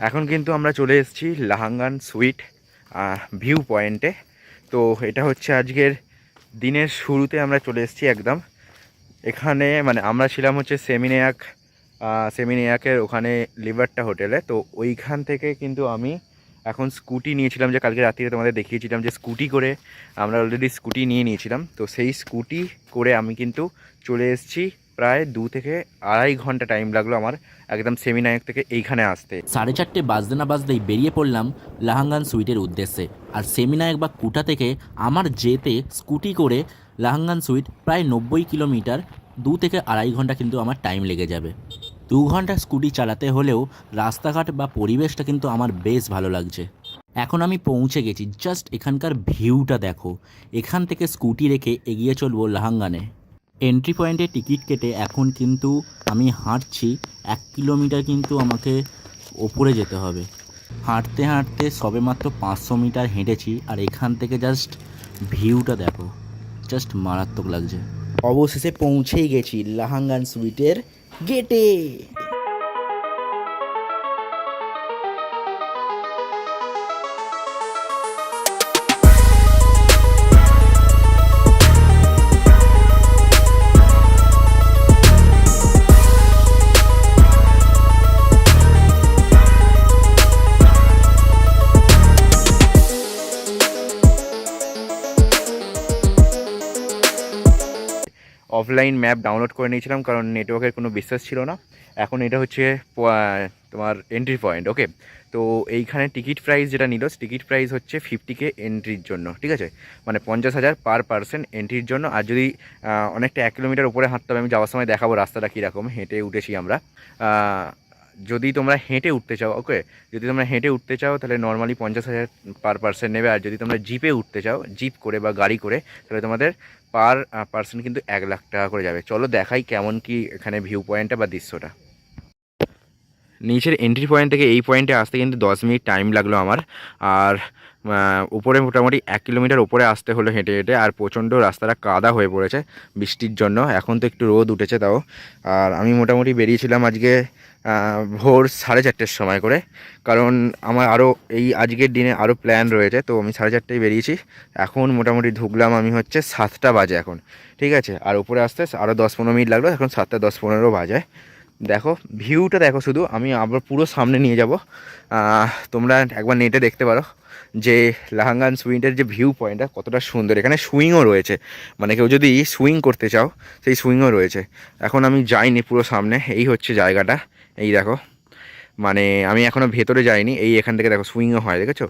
এখন কিন্তু আমরা চলে এসেছি লাহাঙ্গান সুইট ভিউ পয়েন্টে। তো এটা হচ্ছে আজকের দিনের শুরুতে আমরা চলে এসেছি একদম। এখানে মানে আমরা ছিলাম হচ্ছে সেমিনিয়াক সেমিনিয়াকের ওখানে লিভারটা হোটেলে। তো ওইখান থেকে কিন্তু আমি এখন স্কুটি নিয়েছিলাম যে কালকে রাত্রিরে তোমাদের দেখিয়েছিলাম যে স্কুটি করে আমরা অলরেডি স্কুটি নিয়ে নিয়েছিলাম। তো সেই স্কুটি করে আমি কিন্তু চলে এসেছি প্রায় দু থেকে আড়াই ঘণ্টা টাইম লাগল আমার একদম সেমিনায়ক থেকে এইখানে আসতে। সাড়ে চারটে বাজতে না বাজতেই বেরিয়ে পড়লাম লাহাঙ্গান সুইটের উদ্দেশ্যে। আর সেমিনায়ক বা কুটা থেকে আমার যেতে স্কুটি করে লাহাঙ্গান সুইট প্রায় নব্বই কিলোমিটার দু থেকে আড়াই ঘণ্টা কিন্তু আমার টাইম লেগে যাবে। দু ঘণ্টা স্কুটি চালাতে হলেও রাস্তাঘাট বা পরিবেশটা কিন্তু আমার বেশ ভালো লাগছে। এখন আমি পৌঁছে গেছি জাস্ট এখানকার ভিউটা দেখো। এখান থেকে স্কুটি রেখে এগিয়ে চলবো লাহাঙ্গানে। এন্ট্রি পয়েন্টে টিকিট কেটে এখন কিন্তু আমি হাঁটছি। এক কিলোমিটার কিন্তু আমাকে ওপরে যেতে হবে। হাঁটতে হাঁটতে সবেমাত্র পাঁচশো মিটার হেঁটেছি আর এখান থেকে জাস্ট ভিউটা দেখো। জাস্ট মারাত্মক লাগছে। অবশেষে পৌঁছেই গেছি লাহাঙ্গান সুইটের গেটে অফলাইন ম্যাপ ডাউনলোড করে নিয়েছিলাম, কারণ নেটওয়ার্কের কোনো বিশ্বাস ছিল না। এখন এটা হচ্ছে তোমার এন্ট্রি পয়েন্ট ওকে তো এইখানে টিকিট প্রাইস যেটা নিল টিকিট প্রাইস হচ্ছে ফিফটিকে এন্ট্রির জন্য, ঠিক আছে? মানে পঞ্চাশ হাজার পার পার্সন এন্ট্রির জন্য। আর যদি অনেকটা এক কিলোমিটার উপরে হাঁটতে হবে, আমি যাওয়ার সময় দেখাবো রাস্তাটা কীরকম, হেঁটে উঠেছি আমরা। যদি তোমরা হেঁটে উঠতে চাও ওকে যদি তোমরা হেঁটে উঠতে চাও, তাহলে নর্মালি পঞ্চাশ হাজার পার পার্সন নেবে। আর যদি তোমরা জিপে উঠতে চাও জিপ করে বা গাড়ি করে, তাহলে তোমাদের পার পার্সন কিন্তু এক লাখ টাকা করে যাবে। চলো দেখাই কেমন কি এখানে ভিউ পয়েন্টটা বা দৃশ্যটা। নিচের এন্ট্রি পয়েন্ট থেকে এই পয়েন্টে আসতে কিন্তু দশ মিনিট টাইম লাগল আমার। আর উপরে মোটামুটি এক কিলোমিটার উপরে আসতে হলো হেঁটে হেঁটে। আর প্রচণ্ড রাস্তাটা কাদা হয়ে পড়েছে বৃষ্টির জন্য। এখন তো একটু রোদ উঠেছে তাও। আর আমি মোটামুটি বেরিয়েছিলাম আজকে ভোর সাড়ে চারটের সময় করে। কারণ আমার আরও এই আজকের দিনে আরও প্ল্যান রয়েছে, তো আমি সাড়ে চারটেয় বেরিয়েছি। এখন মোটামুটি ঢুকলাম আমি হচ্ছে সাতটা বাজে এখন, ঠিক আছে? আর উপরে আসতে আরও দশ পনেরো মিনিট লাগল, এখন সাতটা দশ পনেরো বাজে। দেখো ভিউটা দেখো শুধু, আমি আবার পুরো সামনে নিয়ে যাব। তোমরা একবার নেটে দেখতে পারো যে লাহাঙ্গান সুইংটার যে ভিউ পয়েন্টটা কতটা সুন্দর। এখানে সুইংও রয়েছে মানে কেউ যদি সুইং করতে চাও, সেই সুইংও রয়েছে। এখন আমি যাইনি পুরো সামনে, এই হচ্ছে জায়গাটা। এই দেখো মানে আমি এখনও ভেতরে যাইনি, এই এখান থেকে দেখো সুইংও হয়, দেখেছ?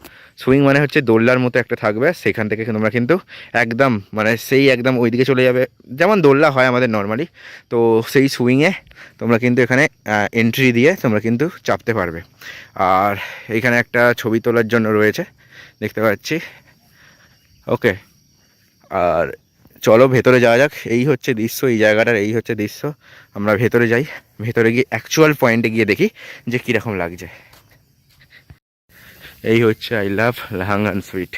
সুইং মানে হচ্ছে দোল্লার মতো একটা থাকবে, সেখান থেকে তোমরা কিন্তু একদম মানে সেই একদম ওইদিকে চলে যাবে, যেমন দোল্লা হয় আমাদের নর্মালি তো সেই সুইংয়ে তোমরা কিন্তু এখানে এন্ট্রি দিয়ে তোমরা কিন্তু চাপতে পারবে। আর এইখানে একটা ছবি তোলার জন্য রয়েছে, দেখতে পাচ্ছি? ওকে আর চলো ভেতরে যাওয়া যাক। এই হচ্ছে দৃশ্য, এই জায়গাটার এই হচ্ছে দৃশ্য। আমরা ভেতরে যাই। ভেতরে গিয়ে অ্যাকচুয়াল পয়েন্টে গিয়ে দেখি যে কীরকম লাগছে। এই হচ্ছে আই লাভ লাহাঙ্গান সুইট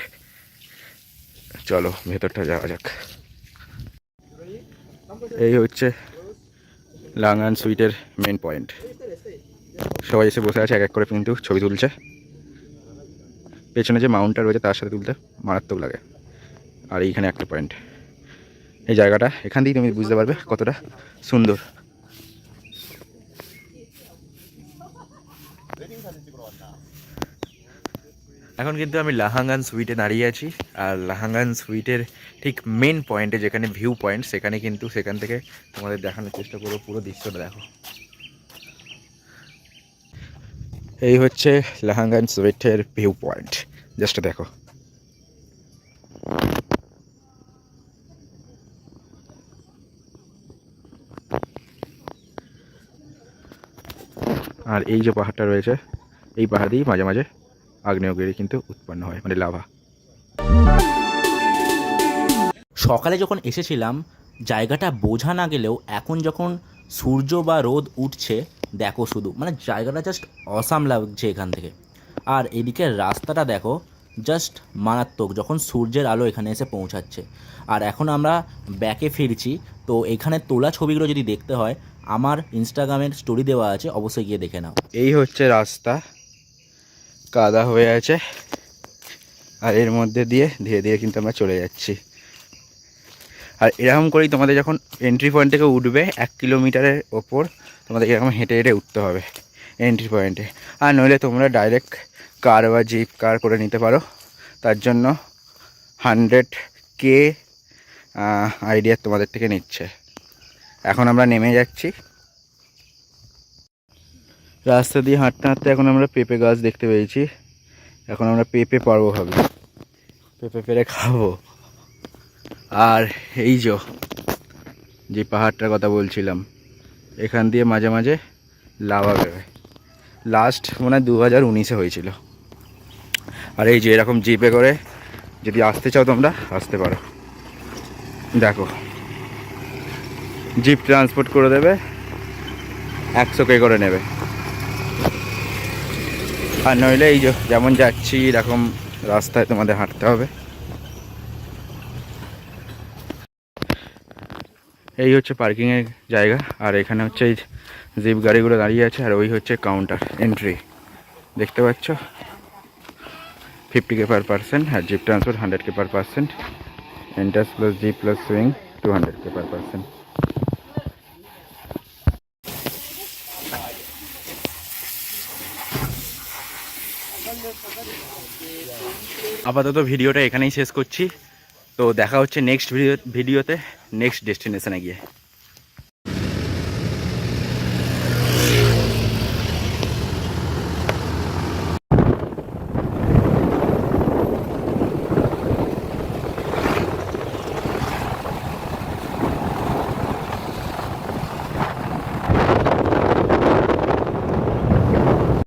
চলো ভেতরটা যাওয়া যাক। এই হচ্ছে লাঙ্গান সুইটের মেন পয়েন্ট সবাই এসে বসে আছে, এক এক করে কিন্তু ছবি তুলছে। পেছনে যে মাউন্টটা রয়েছে, তার সাথে তুলতে মারাত্মক লাগে। আর এইখানে একটা পয়েন্ট এই জায়গাটা, এখান থেকেই তুমি বুঝতে পারবে কতটা সুন্দর। এখন কিন্তু আমি লাহাঙ্গান সুইটে দাঁড়িয়ে আছি, আর লাহাঙ্গান সুইটের ঠিক মেন পয়েন্টে যেখানে ভিউ পয়েন্ট সেখানে কিন্তু সেখান থেকে তোমাদের দেখানোর চেষ্টা করব পুরো দৃশ্যটা, দেখো। এই হচ্ছে লাহাঙ্গান সুইটের ভিউ পয়েন্ট জাস্ট দেখো। আর এই যে পাহাড়টা রয়েছে, এই পাহাড় দিয়েই মাঝে মাঝে আগ্নেয়গিরি কিন্তু উৎপন্ন হয় মানে লাভা। সকালে যখন এসেছিলাম, জায়গাটা বোঝা না গেলেও এখন যখন সূর্য বা রোদ উঠছে, দেখো শুধু মানে জায়গাটা জাস্ট অসাম লাগছে এখান থেকে। আর এদিকে রাস্তাটা দেখো জাস্ট মারাত্মক, যখন সূর্যের আলো এখানে এসে পৌঁছাচ্ছে। আর এখন আমরা ব্যাকে ফিরছি, তো এখানে তোলা ছবিগুলো যদি দেখতে হয় আমার ইনস্টাগ্রামের স্টোরি দেওয়া আছে, অবশ্যই গিয়ে দেখে নাও। এই হচ্ছে রাস্তা। কাদা হয়ে আছে। আর এর মধ্যে দিয়ে ধীরে ধীরে কিন্তু আমরা চলে যাচ্ছি। আর এরকম করেই তোমাদের যখন এন্ট্রি পয়েন্ট থেকে উঠবে, এক কিলোমিটারের ওপর, তোমাদের এরকম হেঁটে হেঁটে উঠতে হবে এন্ট্রি পয়েন্টে আর নইলে তোমরা ডাইরেক্ট কার বা জিপ কার করে নিতে পারো। তার জন্য হান্ড্রেড কে আইডিয়া তোমাদের থেকে নিচ্ছে। এখন আমরা নেমে যাচ্ছি। রাস্তা দিয়ে হাঁটতে হাঁটতে এখন আমরা পেঁপে গাছ দেখতে পেয়েছি। এখন আমরা পেঁপে পারব ভাবি। পেঁপে পেরে খাব। আর এই যো, যে পাহাড়টার কথা বলছিলাম, এখান দিয়ে মাঝে মাঝে লাভা বেরোয়। লাস্ট মনে হয় দু হাজার উনিশে হয়েছিল। আর এই যে এরকম জিপে করে যদি আসতে চাও তোমরা, আসতে পারো। দেখো। জিপ ট্রান্সপোর্ট করে দেবে, একশো কে করে নেবে। আর নইলে এই যেমন যাচ্ছি, এরকম রাস্তায় তোমাদের হাঁটতে হবে। এই হচ্ছে পার্কিংয়ের জায়গা, আর এখানে হচ্ছে এই জিপ গাড়িগুলো দাঁড়িয়ে আছে, আর ওই হচ্ছে কাউন্টার এন্ট্রি দেখতে পাচ্ছ? ফিফটি কে পার পার্সেন্ট আর জিপ ট্রান্সপোর্ট হান্ড্রেড কে per percent enters plus jeep plus swing two hundred কে পার পার্সেন্ট আপাতত ভিডিওটা এখানেই শেষ করছি। তো দেখা হচ্ছে নেক্সট ভিডিও ভিডিওতে নেক্সট ডেস্টিনেশনে গিয়ে।